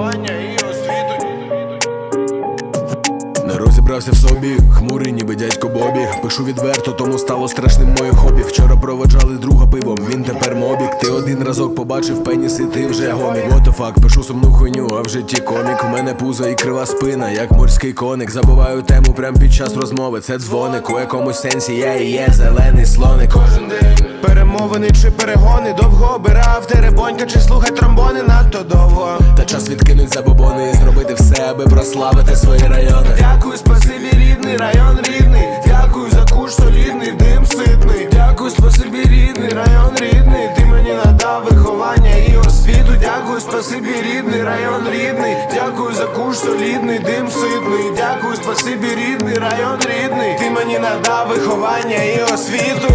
виховання і освіту. Не розібрався в собі, хмурий, ніби дядько Бобі. Пишу відверто, тому стало страшним моє хобі. Вчора проводжали друга пивом, він тепер мобік. Ти один разок побачив пеніс і ти вже гомік. What the fuck, пишу сумну хуйню, а в житті комік. У мене пузо і крива спина, як морський коник. Забуваю тему прямо під час розмови. Це дзвоник, у якомусь сенсі я і є зелений слоник. Кожен день. Перемовини чи перегони довго обирав теребонька чи слухать тромбони надто довго. Та час відкинуть аби прославити свої райони. Дякую, спасибі, рідний, район рідний. Дякую за куш солідний, дим ситний. Дякую, спасибі, рідний, район рідний. Ти мені надав виховання і освіту. Дякую, спасибі, рідний, район рідний. Дякую за куш солідний, дим ситний. Дякую, спасибі, рідний, район рідний. Ти мені надав виховання і освіту.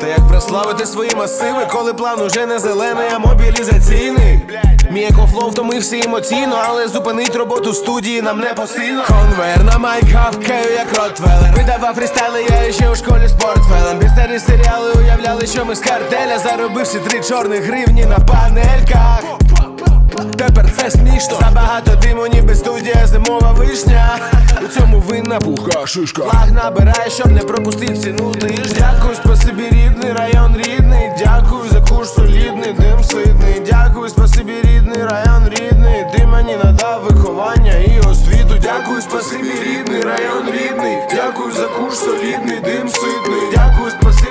Та як прославити свої масиви, коли план уже не зелений, а мобілізаційний. Мій екофлоу втомився емоційно, але зупинить роботу студії нам не посильно. Конвейер на майк гавкаю, як Ротвелер. Видавав фрістайли, я ще у школі з портфелем. Пістерні серіали уявляли, що ми з картеля заробивши три чорних гривні на панельках. Тепер це смішно Забагато диму, ніби студія зимова вишня У цьому винна пуха шишка Лаг набирає, щоб не пропустити ціну Ти ж дякую, Дякую, спасибі, рідний, район рідний. Дякую за курс солідний, дим ситний. Дякую, спасибі.